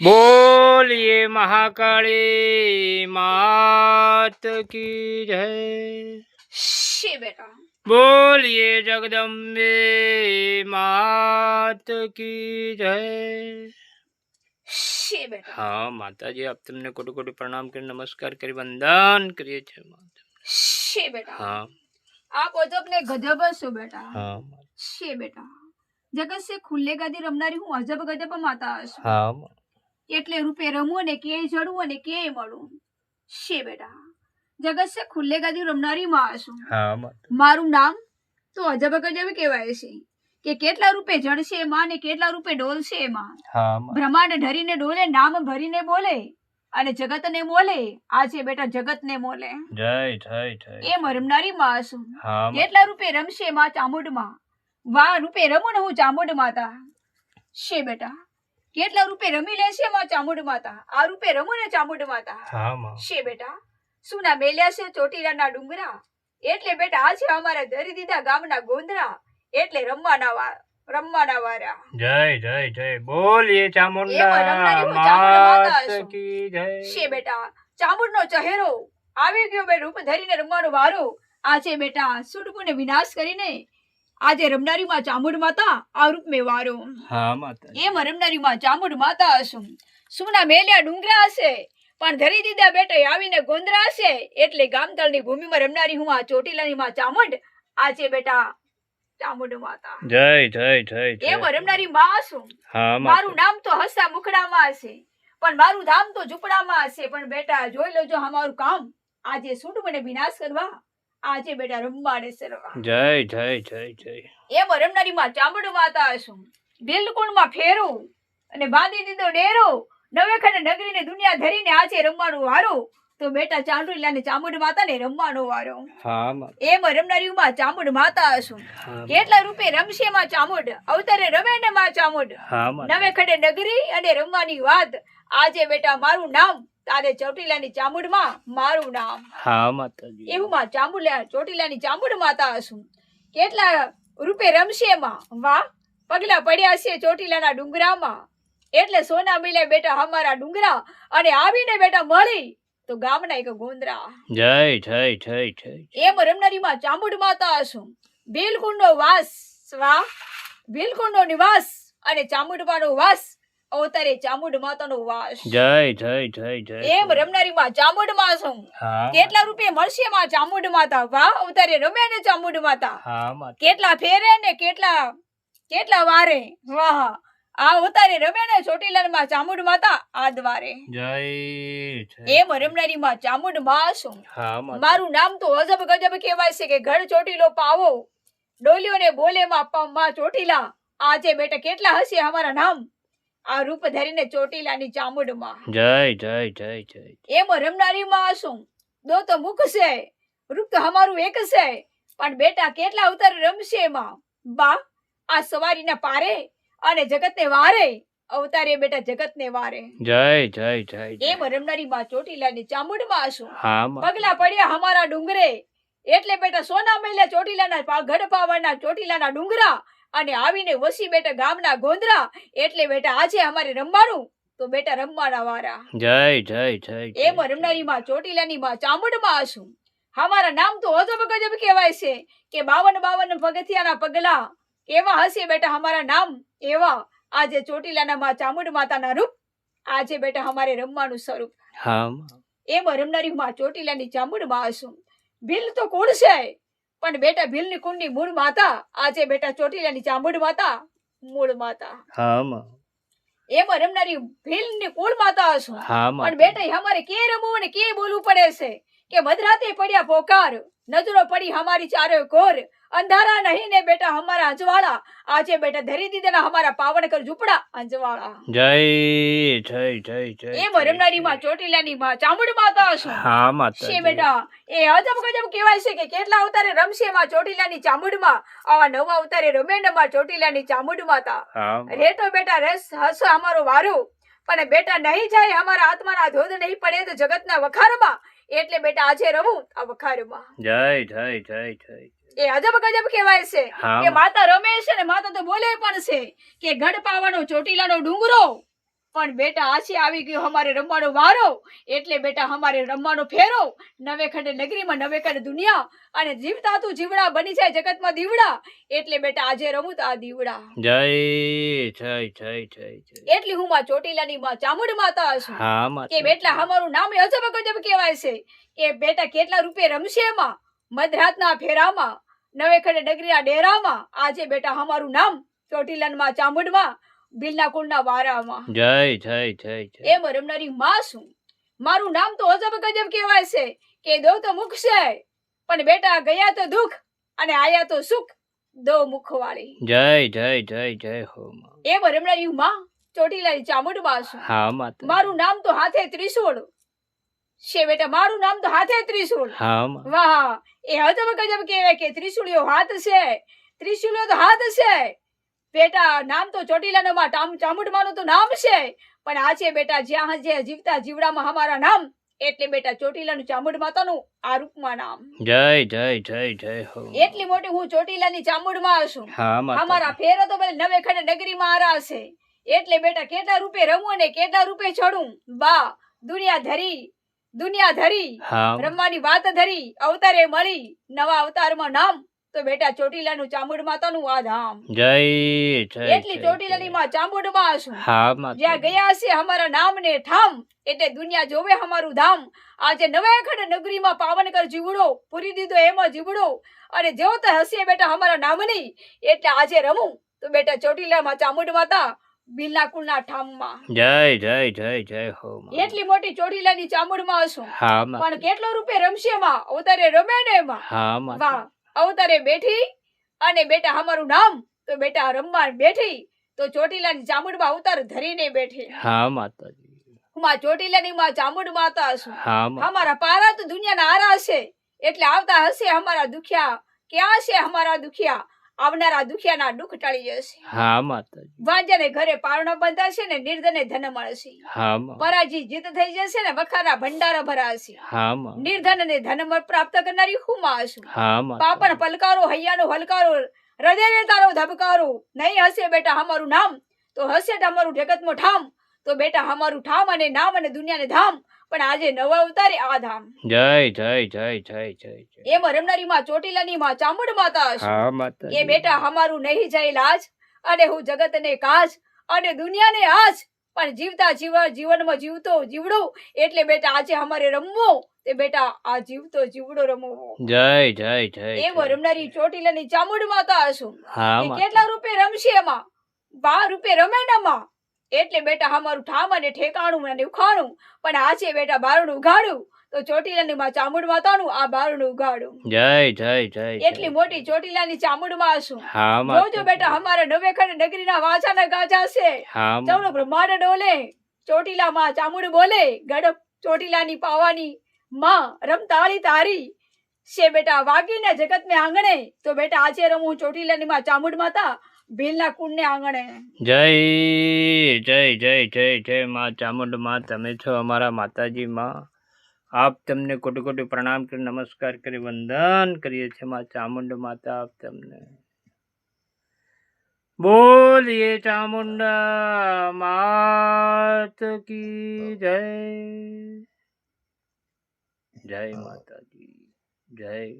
બોલીએ મહાકાળી માત કી જય શી બેટા બોલીએ જગદંબે માત કી જય શી બેટા હા માતાજી આપ તમને કોટી કોટી પ્રણામ કરી નમસ્કાર કરી વંદન કરીએ છીએ માતા. શી બેટા હા આ ગજબ ને ગજબ શું બેટા હા શી બેટા જગત સે ખુલ્લે ગાદી રમનારી હું અજબ ગજબ માતા છું હા એટલે રૂપે રમવું ને કે જડવું ને ક્યાંય મળવું શી બેટા? જગત છે ખુલ્લે ગાદી રમનારી માં છું મારું નામ તો અજબ ગજબ કહેવાય છે કે કેટલા રૂપે જડશે માં ને કેટલા રૂપે ડોલશે માં બ્રહ્માંડ ઢરીને ડોલે નામ ભરીને બોલે અને જગતને મોલે આજે બેટા જગતને મોલે જય જય જય એમ રમનારી માં છું કેટલા રૂપે રમશે માં ચામુંડમાં? વાહ રૂપે રમું ને હું ચામુંડ માતા શે બેટા? કેટલા રૂપે રમી લેશે માં ચામુંડ માતા? આ રૂપે રમો ને ચામુંડ માતા? હા શે બેટા? સુના મેલ્યા છે ચોટીલાના ડુંગરા? એટલે બેટા આ છે અમારા ધરી દીધા ગામના ગોંદરા. એટલે રમવાના વાર રમવાના વારા. જય જય જય. બોલીએ ચામુંડા. માતા કી જય. છે બેટા? ચામુંડનો ચહેરો. આવી ગયો બે રૂપ ધરીને રમવાનો વારો. આજે બેટા સુડબુને વિનાશ કરીને આજે રમનારી માં ચામુંડ માતા આ રૂપ મેં વારો હા માતા એમ રમનારી માં ચામુંડ માતા હશું. સુના મેલ્યા ડુંગરા હશે. પણ ધરી દીધા બેટા આવીને ગોંદરા હશે. એટલે ગામતળની ભૂમિમાં રમનારી હું આ ચોટીલાની માં ચામુંડ. આજે બેટા ચામુંડ માતા. જય જય જય જય. એમ રમનારી માં હશું. હા મારું નામ તો હસા મુખડામાં હશે. પણ મારું ધામ તો ઝૂંપડામાં હશે. પણ બેટા જોઈ લેજો અમારું કામ. આજે સૂટ મને વિનાશ કરવા. આજે બેટા રમવાને સરવા જય જય જય જય. એ બરમનારી માં ચામડ માતા બિલકુલમાં ફેરો અને બાંધી દીધો ડેરો. નવે ખંડ નગરીને દુનિયા ધરીને આજે રમવાનું વારો. તો બેટા ચાંડુલા ને ચામુંડ માતા ને રમવાનો વારો. એમ રમનારી માં ચામુંડ માતા હશું. કેટલા રૂપે રમશે માં ચામુંડ? અવતારે રમે ને માં ચામુંડ? નવે ખડે નગરી અને રમવાની વાત. આજે બેટા મારું નામ તારે ચોટીલાની ચામુંડમાં મારું નામ. હા માતાજી. એવું માં ચામુંડા ચોટીલાની ચામુંડ માતા હશું. કેટલા રૂપે રમશે માં વાહ પગલા પડ્યા છે ચોટીલાના ડુંગરામાં. એટલે સોના મિલે બેટા અમારા ડુંગરા અને આવીને બેટા મળી. તો ગામના એક ગોંદરા. જય જય જય જય એમ રમનારીમાં ચામુંડ માતા હશું. ભીલકુંડનો વાસ વાહ ભીલકુંડનો નિવાસ અને ચામુંડમાનો વાસ. અવતારે ચામુંડ માતાનો વાસ. જય જય જય જય એમ રમનારીમાં ચામુંડમાં છું કેટલા રૂપિયા મળશે માં ચામુંડ માતા? વાહ અવતારે રમે ને ચામુંડ માતા. કેટલા ફેરે ને કેટલા કેટલા વારે. વાહ આ અવતારે રમે ને ચોટીલાલમાં ચામુંડ માતા આ દ્વારે. જય એમ રમનારી માં ચામુંડમાં છું. મારું નામ તો અજબ ગજબ કહેવાય છે કે ઘર ચોટીલો પાવો. ડોલીઓને બોલે માં માં ચોટીલા આજે બેટા કેટલા હશે અમારા નામ? આ રૂપ ધરીને ચોટીલાની ચામુંડમાં. જય જય જય જય. એમ રમનારી માં શું દો તો મુખ છે. રૂપ તો અમારું એક છે. પણ બેટા કેટલા અવતાર રમશે એમાં? બા આ સવારીના પારે અને જગતને વારે. અવતારે બેટા જગતને વારે. જય જય જય એમ રમનારી માં ચોટીલાની ચામુંડમાં શું હા પગલા પડ્યા અમારા ડુંગરે. એટલે બેટા સોના મહિલા ચોટીલાના ગઢ પાવરના ચોટીલાના ડુંગરા અને આવીને વસી બેટા ગામના ગોંદરા એટલે બેટા આજે અમારે રમવાનું. તો બેટા રમવાના વારા. જય જય જય એમ રમનારી માં ચોટીલાની માં ચામુંડમાં હશું અમારા નામ તો અજબ ગજબ કહેવાય છે કે બાવન બાવન પગથિયાના પગલા. એવા હશે બેટા અમારા નામ એવા. આજે ચોટીલાના માં ચામુંડ માતાના રૂપ. આજે બેટા અમારે રમવાનું સ્વરૂપ. એમ રમનારી માં ચોટીલાની ચામુંડમાં હશું ભીલ તો કોણ છે? પણ બેટા ભીલની કુંડની મૂળ માતા આજે બેટા ચોટીલાની ચામુંડ માતા મૂળ માતા. હા મા- એમ રમનારી ભીલની કુળ માતા હશું. હા પણ બેટા અમારે કે રમવું ને કે બોલવું પડે છે? કે મધરાતે પડ્યા પોકાર નજરો પડી અમારી ચારે કોર અંધારા નહીં ને બેટા અમારા અજવાળા. આજે બેટા ધરી દીધેલા અમારા પાવનકર ઝૂપડા. અંજવાળા. જય જય જય જય એ મરમનારી માં ચોટીલાની માં ચામુંડ માતા હશું. હા છે બેટા? એ અજબ ગજબ કહેવાય છે કે કેટલા અવતારે રમશે માં ચોટીલાની ચામુંડમાં? આવા નવા અવતારે રમે ને માં ચોટીલાની ચામુંડ માતા રે તો બેટા રસ હસો અમારો વારો. પણ બેટા નહીં જાય અમારા આત્માના ધોધ નહીં પડે તો જગતના વખારમાં. એટલે બેટા આજે રમું આ વખારમાં. જય જય જય જય. એ અજબ ગજબ કહેવાય છે. કે માતા રમે છે ને માતા તો બોલે પણ છે કે ગઢ પાવાનો ચોટીલાનો ડુંગરો. પણ બેટા આછી આવી ગયો અમારે રમવાનો વારો. એટલે બેટા અમારે રમવાનો ફેરો. નવે ખંડે નગરીમાં નવે ખંડે દુનિયા. અને જીવતા તું જીવડા બની જાય જગતમાં દીવડા. એટલે બેટા આજે રમું તો આ દીવડા. જય જય જય જય એટલી હું માં ચોટીલાની માં ચામુંડ માતા છું. હા કે બેટા અમારું નામ અજબ ગજબ કહેવાય છે. કે બેટા કેટલા રૂપિયા રમશે એમાં? મધરાતના ફેરામાં. નવે ડગરીના ડેરામાં આજે બેટા અમારું નામ ચોટીલામાં ચામુંડમાં બિલના કુંડના વારામાં. જય જય જય જય. એમ રમનારી માં છું મારું નામ તો અજબ ગજબ કહેવાય છે કે દો તો મુખ છે પણ બેટા ગયા તો દુઃખ અને આયા તો સુખ દો મુખવાળી. જય જય જય જય હો એમ રમનારી માં ચોટીલાની ચામુંડમાં છું હા મારું નામ તો હાથે ત્રિશૂળ છે બેટા મારું નામ તો હાથે ત્રિશૂળ હા વાહ એ અજબ ગજબ કહેવાય કે ત્રિશૂળિયો હાથ છે. ત્રિશૂળિયો તો હાથ છે. બેટા નામ તો ચોટીલાનો માં ટામ ચામુંડમાનું તો નામ છે. પણ આ છે બેટા જ્યાં જે જીવતા જીવડામાં અમારા નામ. એટલે બેટા ચોટીલાનું ચામુંડ માતાનું આ રૂપમાં નામ. જય જય જય જય હો. એટલી મોટી હું ચોટીલાની ચામુંડમાં છું. અમારા ફેરો તો પેલા નવે ખંડ નગરીમાં આરા છે. એટલે બેટા કેટલા રૂપે રમું અને કેટલા રૂપે ચડું? બા દુનિયા ધરી. દુનિયા ધરી બ્રહ્માની વાત ધરી અવતારે મળી નવા અવતારમાં નામ. તો બેટા ચોટીલાનું ચામુંડ માતાનું આ ધામ. જય એટલી ચોટીલાની માં ચામુંડમાં છું જ્યાં ગયા છે અમારા નામ ને ઠામ એટલે દુનિયા જોવે અમારું ધામ. આજે નવા ખંડ નગરીમાં પાવનકર જીવડો પૂરી દીધો એમાં જીવડો. અને જેવો તો હસીએ બેટા અમારા નામની એટલે આજે રમું. તો બેટા ચોટીલામાં ચામુંડ માતા બિલના કુળના ઠામમાં. જય જય જય જય હો. એટલી મોટી ચોટીલાની ચામુંડમાં છું હા પણ કેટલો રૂપે રમશે માં? અવતારે રમે ને માં હા માં. વાહ. અવતારે બેઠી અને બેટા અમારું નામ તો બેટા રમવા બેઠી તો ચોટીલાની ચામુંડમાં અવતાર ધરીને બેઠી. હા માતાજી. માં ચોટીલાની માં ચામુંડ માતા હશું. હા અમારા પારા તો દુનિયાના આરા હશે. એટલે આવતા હશે અમારા દુખિયા. ક્યાં છે અમારા દુખિયા? આવનારા દુખિયાના દુઃખ ટળી જશે. હા માતાજી. વાંજાને ઘરે પારણો બંધાશે ને નિર્ધને ધન મળશે. હા માં. પરાજી જીત થઈ જશે ને વખાના ભંડારા ભરાશે. હા માં. નિર્ધન ને ધન પ્રાપ્ત કરનારી હું માં છું? હા પાપણ પલકારો હૈયાનો હલકારો હૃદયને તારો ધબકારો. નહીં હશે બેટા અમારું નામ તો હશે તમારું જગતમાં ઠામ. તો બેટા અમારું ઠામ અને નામ અને દુનિયાને ધામ. પણ આજે નવા અવતારે આ ધામ. જય જય જય જય જય એમાં રમનારી માં ચોટીલાની માં ચામુંડ માતા હા એ બેટા અમારું નહીં જાય લાજ અને હું જગતને કાજ અને દુનિયાને આજ. પણ જીવતા જીવ જીવનમાં જીવતો જીવડો. એટલે બેટા આજે અમારે રમવો. તે બેટા આ જીવતો જીવડો રમવો. જય જય જય જય. રમનારી ચોટીલાની ચામુંડ માતા. હશું કેટલા રૂપે રમશે એમાં? બાર રૂપે રમે ને એમાં? એટલે બેટા અમારું ઠામ અને ઠેકાણું અને ઉખાણું પણ આજે બેટા બારણું ઉઘાડું. તો ચોટીલાની માં ચામુંડ તાણું આ બારણું ઉઘાડું. જય જય જય. એટલી મોટી ચોટીલાની ચામુંડમાં હશું હા જોજો બેટા અમારા નવે ખંડ નગરીના વાચાના ગાજા છે. હા બ્રહ્માંડ ડોલે ચોટીલામાં ચામુંડ બોલે ગડપ ચોટીલાની પાવાની માં રમતાળી તારી. છે બેટા વાગીને જગતને આંગણે. તો બેટા આજે રમું ચોટીલાની માં ચામુંડ માતા. ભીલના કુંડને આંગણે. જય જય જય જય જય માં ચામુંડ તમે છો અમારા માતાજી આપ તમને કોટી કોટી પ્રણામ કરી, નમસ્કાર કરી, વંદન કરીએ છીએ માં ચામુંડ માતા આપ તમને. બોલીએ ચામુંડા, માત કી જય. જય માતાજી, જય